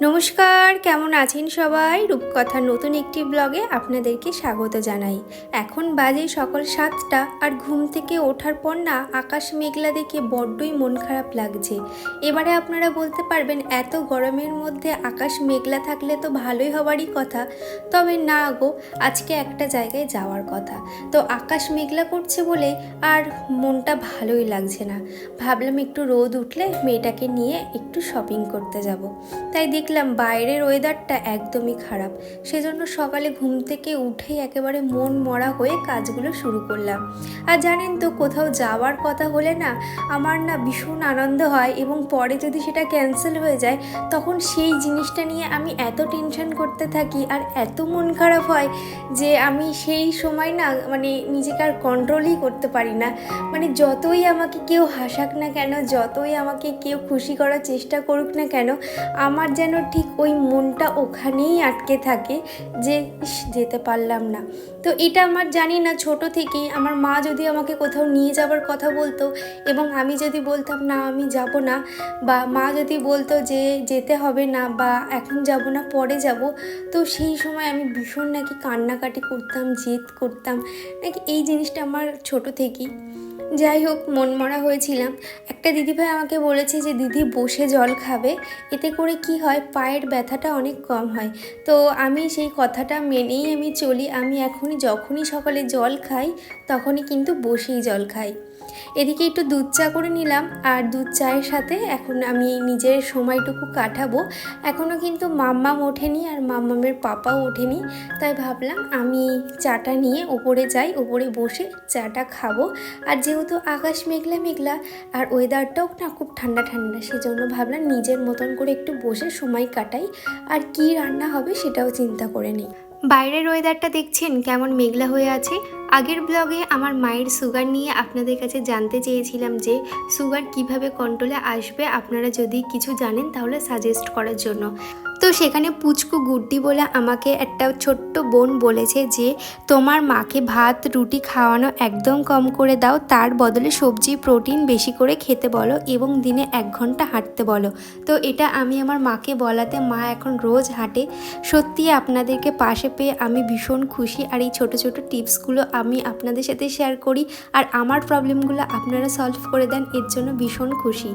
নমস্কার, কেমন আছেন সবাই? রূপকথার নতুন একটি ব্লগে আপনাদেরকে স্বাগত জানাই। এখন বাজে সকাল সাতটা আর ঘুম থেকে ওঠার পর না আকাশ মেঘলা দেখে বড্ডই মন খারাপ লাগছে। এবারে আপনারা বলতে পারবেন, এত গরমের মধ্যে আকাশ মেঘলা থাকলে তো ভালোই হবারই কথা। তবে না গো, আজকে একটা জায়গায় যাওয়ার কথা। তো আকাশ মেঘলা করছে বলে আর মনটা ভালোই লাগছে না। ভাবলাম একটু রোদ উঠলে মেয়েটাকে নিয়ে একটু শপিং করতে যাব। তাই দেখলাম বাইরের ওয়েদারটা একদমই খারাপ। সেজন্য সকালে ঘুম থেকে উঠেই একেবারে মন মরা হয়ে কাজগুলো শুরু করলাম। আর জানেন তো, কোথাও যাওয়ার কথা হলে না আমার না ভীষণ আনন্দ হয় এবং পরে যদি সেটা ক্যান্সেল হয়ে যায়, তখন সেই জিনিসটা নিয়ে আমি এত টেনশন করতে থাকি আর এত মন খারাপ হয় যে আমি সেই সময় না মানে নিজেকে আর কন্ট্রোলই করতে পারি না। মানে যতই আমাকে কেউ হাসাক না কেন, যতই আমাকে কেউ খুশি করার চেষ্টা করুক না কেন, আমার যেন ঠিক ওই মনটা ওখানেই আটকে থাকে যে যেতে পারলাম না। তো এটা আমার জানি না, ছোট থেকেই আমার মা যদি আমাকে কোথাও নিয়ে যাবার কথা বলতো এবং আমি যদি বলতাম, না, আমি যাব না, বা মা যদি বলতো যে, যেতে হবে না বা এখন যাব না, পরে যাব, তো সেই সময় আমি ভীষণ নাকি কান্নাকাটি করতাম, জেদ করতাম। নাকি এই জিনিসটা আমার ছোট থেকেই। যাই হোক মন মরা হয়েছিলাম। একটা দিদিভাই আমাকে বলেছে যে, দিদি, বসে জল খাবে। এতে করে কি হয়? পায়ের ব্যথাটা অনেক কম হয়। তো আমি সেই কথাটা মেনেই আমি চলি। আমি এখনই যখনই সকালে জল খাই, তখনই কিন্তু বসেই জল খাই। এদিকে একটু দুধ চা করে নিলাম আর দুধ চায়ের সাথে এখন আমি নিজের সময়টুকু কাটাবো। এখনও কিন্তু মাম্মাম ওঠেনি আর মাম্মামের পাপাও ওঠেনি। তাই ভাবলাম আমি চাটা নিয়ে ওপরে যাই, ওপরে বসে চাটা খাব। আর যেহেতু আকাশ মেঘলা মেঘলা আর ওয়েদারটাও না খুব ঠান্ডা ঠান্ডা, সেজন্য ভাবলাম নিজের মতন করে একটু বসে সময় কাটাই। আর কি রান্না হবে সেটাও চিন্তা করে নিই। বাইরের ওয়েদারটা দেখছেন কেমন মেঘলা হয়ে আছে? আগের ব্লগে আমার মায়ের সুগার নিয়ে আপনাদের কাছে জানতে চেয়েছিলাম যে সুগার কীভাবে কন্ট্রোলে আসবে, আপনারা যদি কিছু জানেন তাহলে সাজেস্ট করার জন্য। তো সেখানে পুচকু গুড্ডি বলে আমাকে একটা ছোট্ট বোন বলেছে যে, তোমার মাকে ভাত, রুটি খাওয়ানো একদম কম করে দাও, তার বদলে সবজি, প্রোটিন বেশি করে খেতে বলো এবং দিনে এক ঘণ্টা হাঁটতে বলো। তো এটা আমি আমার মাকে বলাতে মা এখন রোজ হাঁটে। সত্যি আপনাদেরকে পাশে পেয়ে আমি ভীষণ খুশি আর এই ছোট ছোট টিপসগুলো আমি আপনাদের সাথে শেয়ার করি আর আমার প্রবলেমগুলো আপনারা সলভ করে দেন, এর জন্য ভীষণ খুশি।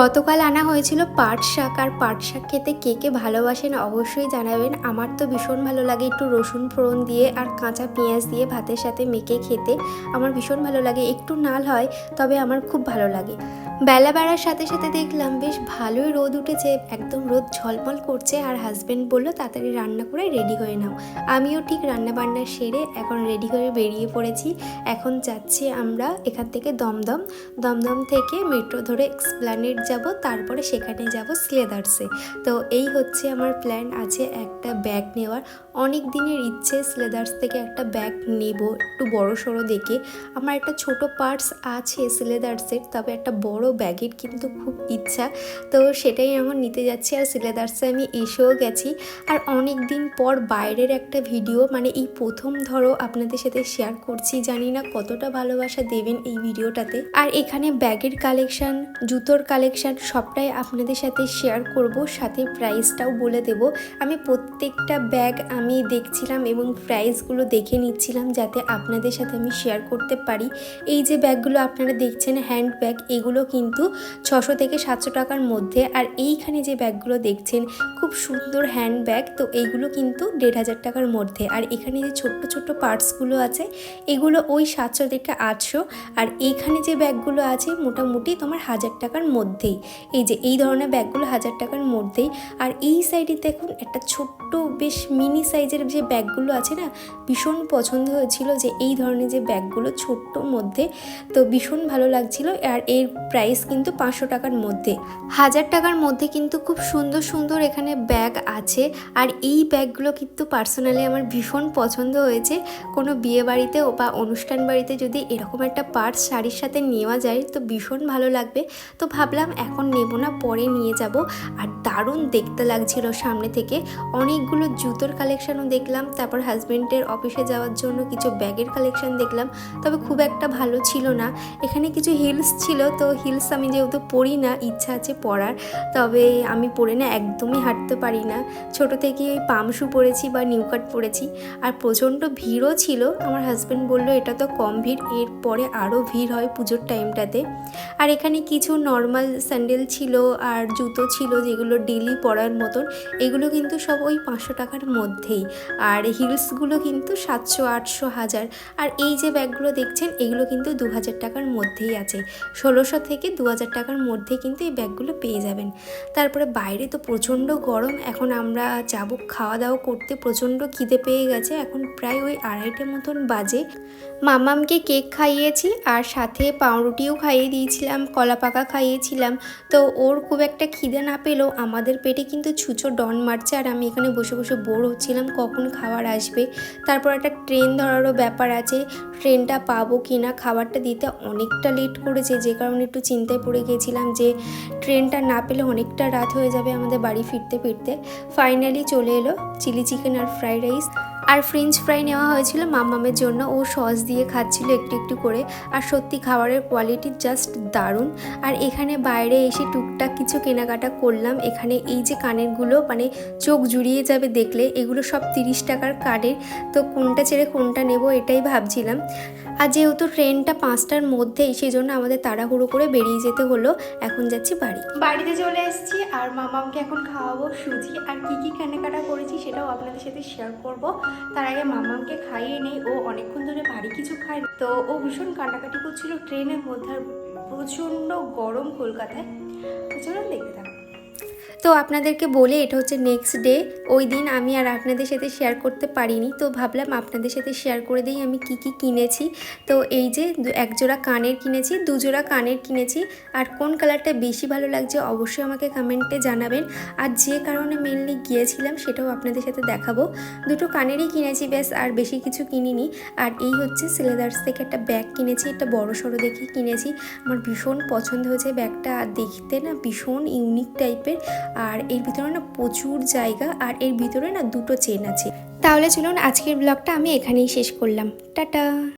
গতকাল আনা হয়েছিল পাট শাক আর পাট শাক খেতে কে কে ভালোবাসেন, অবশ্যই জানাবেন। আমার তো ভীষণ ভালো লাগে একটু রসুন ফোড়ন দিয়ে আর কাঁচা পেঁয়াজ দিয়ে ভাতের সাথে মেখে খেতে। আমার ভীষণ ভালো লাগে। একটু নাল হয়, তবে আমার খুব ভালো লাগে। বেলা বেড়ার সাথে সাথে দেখলাম বেশ ভালোই রোদ উঠেছে, একদম রোদ ঝলমল করছে আর হাজব্যান্ড বলল, তাড়াতাড়ি রান্না করে রেডি হয়ে নাও। আমিও ঠিক রান্না বান্না সেরে এখন রেডি হয়ে বেরিয়ে পড়েছি। এখন যাচ্ছি আমরা এখান থেকে দমদম। দমদম থেকে মেট্রো ধরে এক্সপ্ল্যানেড যাব, তারপরে সেখানে যাব স্লেদার্সে তো এই হচ্ছে আমার প্ল্যান আছে একটা ব্যাগ নেওয়ার। অনেক দিনের ইচ্ছে স্লেদার্স থেকে একটা ব্যাগ নেব, একটু বড় সড়ো দেখে। আমার একটা ছোট পার্টস আছে স্লেদার্সের তবে একটা বড় ব্যাগের কিন্তু খুব ইচ্ছা। তো সেটাই আমার নিতে যাচ্ছি আর সিলেদার্সে আমি এসেও গেছি। আর অনেক দিন পর বাইরের একটা ভিডিও মানে এই প্রথম ধরো আপনাদের সাথে শেয়ার করছি, জানি না কতটা ভালোবাসা দেবেন এই ভিডিওটাতে আর এখানে ব্যাগের কালেকশান জুতোর কালেকশান সবটাই আপনাদের সাথে শেয়ার করব, সাথে প্রাইসটাও বলে দেব। আমি প্রত্যেকটা ব্যাগ আমি দেখছিলাম এবং প্রাইসগুলো দেখে নিচ্ছিলাম যাতে আপনাদের সাথে আমি শেয়ার করতে পারি। এই যে ব্যাগগুলো আপনারা দেখছেন হ্যান্ড ব্যাগ এগুলো কিন্তু ছশো থেকে সাতশো টাকার মধ্যে আর এইখানে যে ব্যাগগুলো দেখছেন, খুব সুন্দর হ্যান্ড ব্যাগ তো এইগুলো কিন্তু দেড় হাজার টাকার মধ্যে। আর এখানে যে ছোট্ট ছোট্ট পার্টসগুলো আছে, এগুলো ওই সাতশো থেকে আটশো, আর এইখানে যে ব্যাগগুলো আছে মোটামুটি তোমার হাজার টাকার মধ্যেই। এই যে এই ধরনের ব্যাগগুলো হাজার টাকার মধ্যেই। আর এই সাইডে দেখুন, একটা ছোট্ট বেশ মিনি সাইজের যে ব্যাগগুলো আছে না, ভীষণ পছন্দ হয়েছিল যে এই ধরনের যে ব্যাগগুলো ছোট্ট মধ্যে, তো ভীষণ ভালো লাগছিল। আর এর প্রাইস কিন্তু পাঁচশো টাকার মধ্যে। হাজার টাকার মধ্যে কিন্তু খুব সুন্দর সুন্দর এখানে ব্যাগ আছে। আর এই ব্যাগগুলো কিন্তু পার্সোনালি আমার ভীষণ পছন্দ হয়েছে। কোনো বিয়ে বাড়িতে বা অনুষ্ঠান বাড়িতে যদি এরকম একটা পার্স শাড়ির সাথে নেওয়া যায়, তো ভীষণ ভালো লাগবে। তো ভাবলাম এখন নেব না, পরে নিয়ে যাব। আর দারুণ দেখতে লাগছিল সামনে থেকে। অনেকগুলো জুতোর কালেকশনও দেখলাম, তারপর হাজব্যান্ডের অফিসে যাওয়ার জন্য কিছু ব্যাগের কালেকশন দেখলাম। তবে খুব একটা ভালো ছিল না। এখানে কিছু হিলস ছিল, তো হিল হিলস আমি যেহেতু পড়ি না, ইচ্ছা আছে পরার তবে আমি পরে না একদমই হাঁটতে পারি না। ছোট থেকে ওই পামশু পরেছি বা নিউকাট পরেছি, আর প্রচণ্ড ভিড়ও ছিল। আমার হাজব্যান্ড বলল, এটা তো কম ভিড় এরপরে আরও ভিড় হয় পুজোর টাইমটাতে আর এখানে কিছু নর্মাল স্যান্ডেল ছিল আর জুতো ছিল যেগুলো ডেলি পরার মতন, এগুলো কিন্তু সব ওই পাঁচশো টাকার মধ্যেই। আর হিলসগুলো কিন্তু সাতশো, আটশো, হাজার। আর এই যে ব্যাগগুলো দেখছেন, এগুলো কিন্তু দু হাজার টাকার মধ্যেই আছে। ষোলোশো থেকে দু হাজার টাকার মধ্যে কিন্তু এই ব্যাগগুলো পেয়ে যাবেন। তারপরে বাইরে তো প্রচণ্ড গরম, এখন আমরা যাব খাওয়া দাওয়া করতে, প্রচণ্ড খিদে পেয়ে গেছে, এখন প্রায় ওই আড়াইটে মতন বাজে। মামামকে কেক খাইয়েছি আর সাথে পাউরুটিও খাইয়ে দিয়েছিলাম, কলা পাকা খাইয়েছিলাম। তো ওর খুব একটা খিদে না পেলেও আমাদের পেটে কিন্তু ছুঁচো ডন মারছে আর আমি এখানে বসে বসে বোর হচ্ছিলাম কখন খাবার আসবে। তারপর একটা ট্রেন ধরারও ব্যাপার আছে, ট্রেনটা পাবো কি না খাবারটা দিতে অনেকটা লেট করেছে, যে কারণে একটু চিন্তায় পড়ে গিয়েছিলাম যে ট্রেনটা না পেলে অনেকটা রাত হয়ে যাবে আমাদের বাড়ি ফিরতে ফিরতে। ফাইনালি চলে এলো চিলি চিকেন আর ফ্রাইড রাইস। আর ফ্রেঞ্চ ফ্রাই নেওয়া হয়েছিল মামামের জন্য। ও সস দিয়ে খাচ্ছিল একটু একটু করে। আর সত্যি খাবারের কোয়ালিটি জাস্ট দারুণ। আর এখানে বাইরে এসে টুকটাক কিছু কেনাকাটা করলাম। এখানে এই যে কানেরগুলো মানে চোখ জুড়িয়ে যাবে দেখলে, এগুলো সব তিরিশ টাকার কানের তো কোনটা ছেড়ে কোনটা নেব এটাই ভাবছিলাম। আর যেহেতু ট্রেনটা পাঁচটার মধ্যেই সেই জন্য আমাদের তাড়াহুড়ো করে বেরিয়ে যেতে হলো। এখন যাচ্ছি বাড়ি। বাড়িতে চলে এসেছি। আর মামামকে এখন খাওয়াবো, সুজি। আর কি কি কেনাকাটা করেছি সেটাও আপনাদের সাথে শেয়ার করব। তার আগে মামামকে খাইয়ে নেই, ও অনেকক্ষণ ধরে ভারী কিছু খায় তো ও ভীষণ কাটাকাটি করছিল, ট্রেনের মধ্যে প্রচণ্ড গরম কলকাতায়। চলুন দেখতে থাকুন। তো আপনাদেরকে বলে এটা হচ্ছে নেক্সট ডে ওই দিন আমি আর আপনাদের সাথে শেয়ার করতে পারিনি। তো ভাবলাম আপনাদের সাথে শেয়ার করে দিই আমি কি কি কিনেছি। তো এই যে দু- এক জোড়া কানের কিনেছি, দুজোড়া কানের কিনেছি। আর কোন কালারটা বেশি ভালো লাগছে অবশ্যই আমাকে কমেন্টে জানাবেন। আর যে কারণে মেনলি গিয়েছিলাম সেটাও আপনাদের সাথে দেখাবো। দুটো কানেরই কিনেছি ব্যাস, আর বেশি কিছু কিনিনি। আর এই হচ্ছে সিলেদার্স থেকে একটা ব্যাগ কিনেছি, একটা বড় সড়ো দেখে কিনেছি। আমার ভীষণ পছন্দ হয়েছে ব্যাগটা আর দেখতে না ভীষণ ইউনিক টাইপের আর এর ভিতরে না প্রচুর জায়গা আর এর ভিতরে না দুটো চেন আছে। তাহলে চলুন আজকের ব্লগটা আমি এখানেই শেষ করলাম। টাটা!